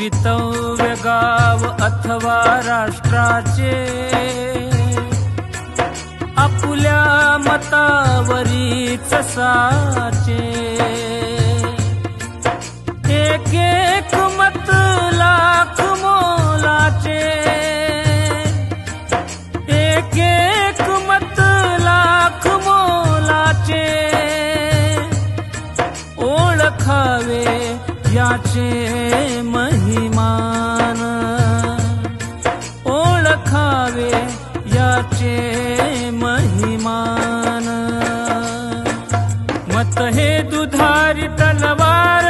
भवितव्य गाव अथवा राष्ट्राचे आपुल्या मतावरीच साचे. एक एक मत लाख मोलाचे एक एक मत लाख मोलाचे. ओळखावे याचे महिमान. ओळखावे याचे महिमान. मत हे दुधारी तलवार.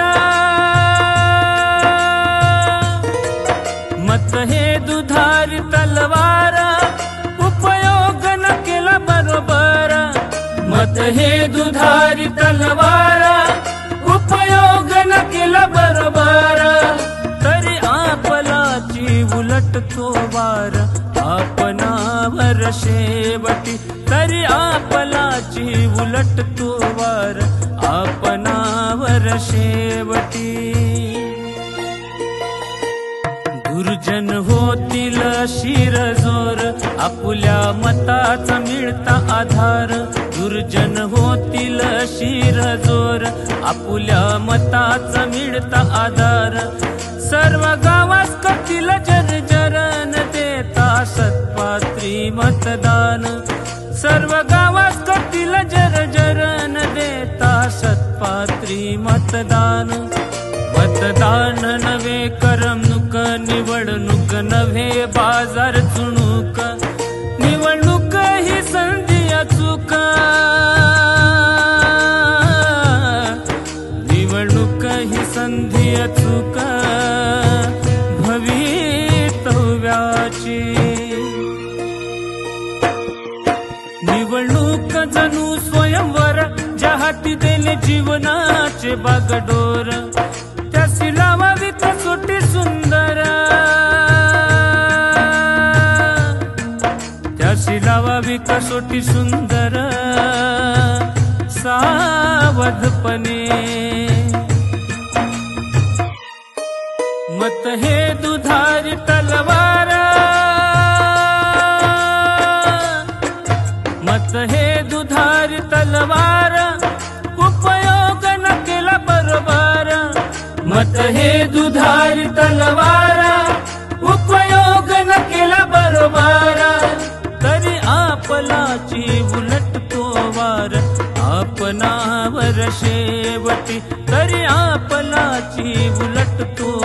मत हे दुधारी तलवार. उपयोग न केला बरोबर. मत हे दुधारी आपलाची वारा आपणावर शेवटी. तरी आपलाची उलट तो वार आपणावर शेवटी. दुर्जन होतील शिर जोर आपुल्या मताचा मिळता आधार. दुर्जन होतील शिर जोर आपुल्या मताचा मिळता आधार. सर्व गावास करतील सत्पात्री सर्व गावात करतील न देता सत्पात्री मतदान. मतदान नव्हे करमणूक निवडणूक नव्हे बाजार चुणूक. निवडणूक ही संधी अचूक निवडणूक ही संधी अचूक निवडणूक जणू स्वयंवर ज्या हाती दिले जीवनाचे बागडोर. त्यासी लावावी कसोटी सुंदर. त्या लावावी कसोटी सुंदर. सावधपणे मत हे दुधारी तलवार उपयोग न केला बरोबर. मत हे दुधारी तलवार उपयोग न केला बरोबर. तरी आपलाची उलट तो वार आपणावर शेवटी. तरी आपलाची उलट तो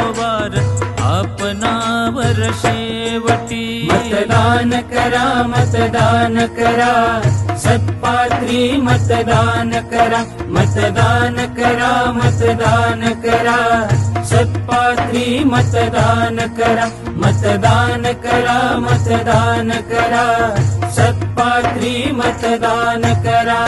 शेवटी. मतदान करा मतदान करा. सत्पात्री मतदान करा. मतदान करा मतदान करा. सत्पात्री मतदान करा. मतदान करा मतदान करा. सत्पात्री मतदान करा.